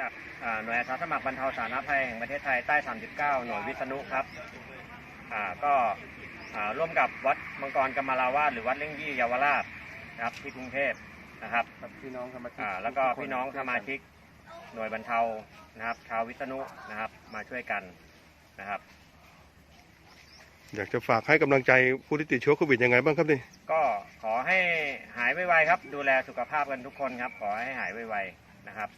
จากอ่าหน่วยอาสาสมัครบรรเทาสาธารณภัยแห่งประเทศไทยใต้ 39 หน่วยวิษณุครับอ่าก็อ่าร่วมกับวัดมังกรกรรมาราวาสหรือวัดเล่งยี่เยาวราชนะครับที่กรุงเทพนะครับกับพี่น้องสมาชิกอ่าแล้วก็พี่น้องสมาชิกหน่วยบรรเทานะครับชาววิษณุนะครับมาช่วยกันนะครับ อยากจะฝากให้กำลังใจผู้ที่ติดเชื้อโควิดยังไงบ้างครับนี่ก็ขอให้หายไวๆครับ ดูแลสุขภาพกันทุกคนครับ ขอให้หายไวๆนะครับ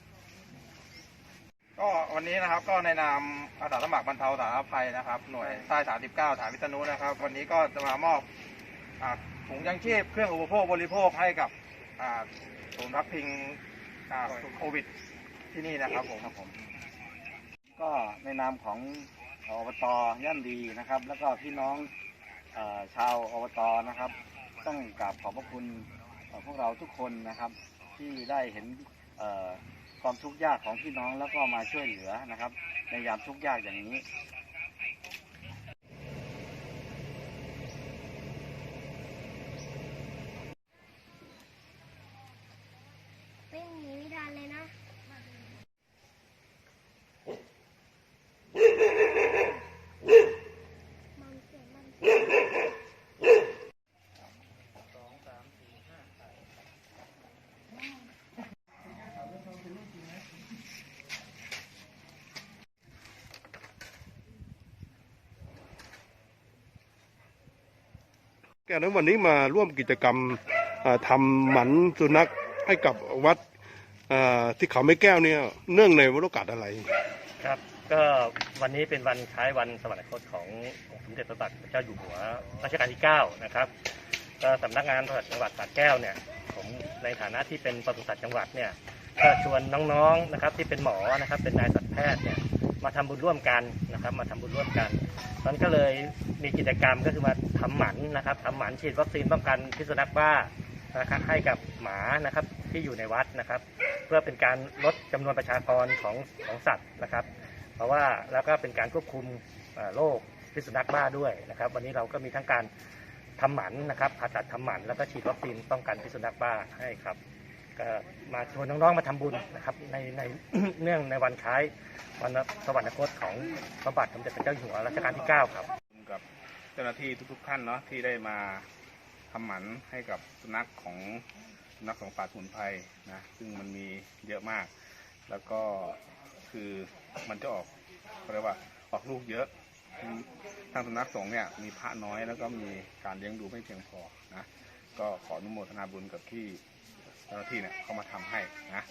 ก็วันนี้นะครับก็ในนามอาสาสมัครบรรเทาสาธารณภัยนะครับ หน่วยใต้39ฐานวิษณุนะครับ วันนี้ก็จะมามอบอ่าถุงยังชีพเครื่องอุปโภคบริโภคให้กับอ่าศูนย์พักพิงอ่าโควิดที่นี่นะครับผมครับผม ก็ในนามของอบตย่านดีนะครับ แล้วก็พี่น้องเออชาวอบตนะครับ ต้องกราบขอบพระคุณเอ่อพวกเราทุกคนนะครับ ที่ได้เห็นเอ่อ ความทุกข์ยากของพี่น้องแล้วก็มาช่วยเหลือนะครับ ในยามทุกข์ยากอย่างนี้ วิ่งหนีไม่ทันเลยนะ มันเสียมันเสีย แกนั้นวันนี้มาร่วมกิจกรรมทำหมันสุนัขให้กับวัดที่เขาไม่แก้วเนี่ยเนื่องในวโรกาสอะไร ครับ ก็วันนี้เป็นวันคล้ายวันสวรรคตของสมเด็จพระบาทเจ้าอยู่หัวรัชกาลที่ 9 นะครับก็สำนักงานปศุสัตว์จังหวัดสระแก้วเนี่ยผมในฐานะที่เป็นปศุสัตว์จังหวัดเนี่ยก็ชวนน้องๆนะครับที่เป็นหมอนะครับเป็นนายสัตวแพทย์เนี่ย มาทำบุญร่วมกันนะครับ มาทำบุญร่วมกันตอนก็เลยมีกิจกรรมก็คือมาทำหมันนะครับทำหมันฉีดวัคซีนป้องกันพิษสุนัขบ้านะครับให้กับหมานะครับที่อยู่ในวัดนะครับ เพื่อเป็นการลดจำนวนประชากรของของสัตว์นะครับ เพราะว่าแล้วก็เป็นการควบคุมโรคพิษสุนัขบ้าด้วยนะครับ วันนี้เราก็มีทั้งการทำหมันนะครับผ่าตัดทำหมันแล้วก็ฉีดวัคซีนป้องกันพิษสุนัขบ้าให้ครับ มาชวนน้องๆมาทำบุญนะครับในในเนื่องในวันคล้ายวันสวรรคตของพระบาทสมเด็จพระเจ้าอยู่หัวรัชกาลที่ 9 ครับกับเจ้าหน้าที่ทุกๆท่านเนาะที่ได้มาทำหมันให้กับสุนัขของสุนัขของป่าสมุนไพรนะซึ่งมันมีเยอะมาก แล้วก็คือมันจะออกเขาเรียกว่าออกลูกเยอะทางสำนักสงฆ์เนี่ยมีพระน้อยแล้วก็มีการเลี้ยงดูไม่เพียงพอนะก็ขออนุโมทนาบุญกับที่ เจ้าหน้าที่เนี่ยเขามาทำให้นะ